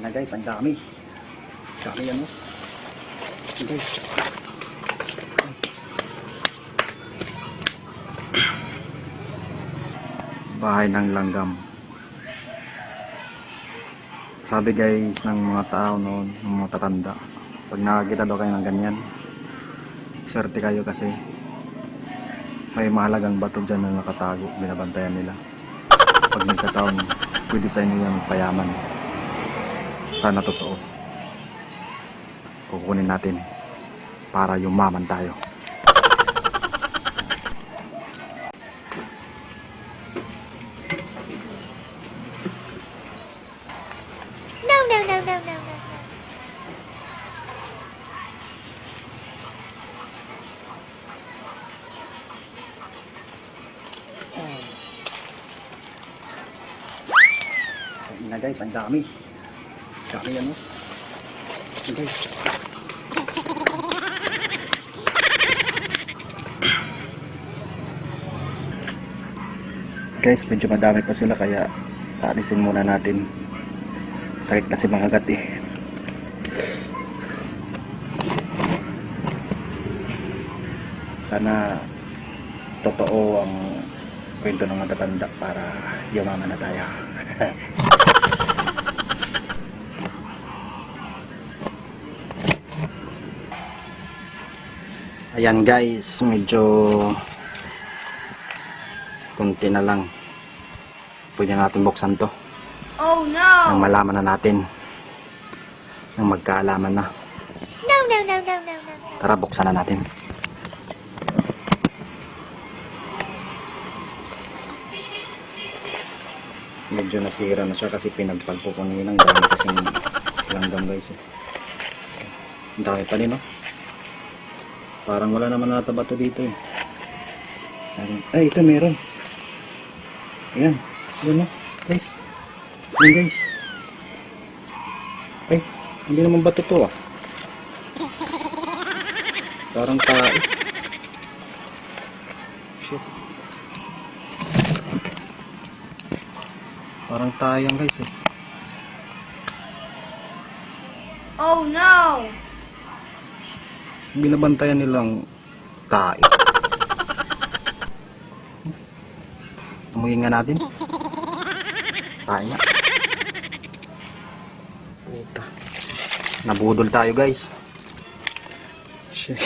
Na guys, ang dami. Dami. Ayun, guys. Bahay ng langgam. Sabi guys ng mga tao noon, ng mga tatanda, pag nakakita daw kayo ng ganyan, swerte kayo kasi may mahalagang bato dyan na nakatago, binabantayan nila. Pag nagkataon, pwede sa inyo yung payaman. Sana totoo. Kukunin natin para yumaman tayo. No, no, no, no, no, no, na guys, ang dami. Oh. Ayun, guys. Guys, medyo madami pa sila kaya alisin muna natin. Sakit kasi mga gat eh. Sana totoo ang kwento ng matatanda para yumaman na tayo. Ayan guys, medyo kunti na lang. Pwede natin buksan to. Oh Nang no! malaman na natin. Nang magkaalaman na. No, no, no, no, no, no. Tara, buksan na natin. Medyo nasira na siya kasi pinagpagpo ko nila. Ang dami kasing langgam guys. Eh. Ang dami pa rin, no? Parang wala naman nata bato dito eh. Ay, ito meron. Ayan. Ayan, no? Guys. Ayan, guys. Ay, hindi naman bato to ah. Parang tae. Shit. Parang tayang guys eh. Oh no! Binabantayan nilang tae. Amuyin nga natin. Tae nga. Puta. Nabudol tayo guys. Shit.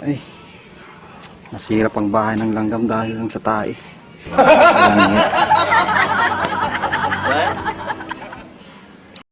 Ay. Nasira pang bahay ng langgam dahil lang sa tae. Ayan nga.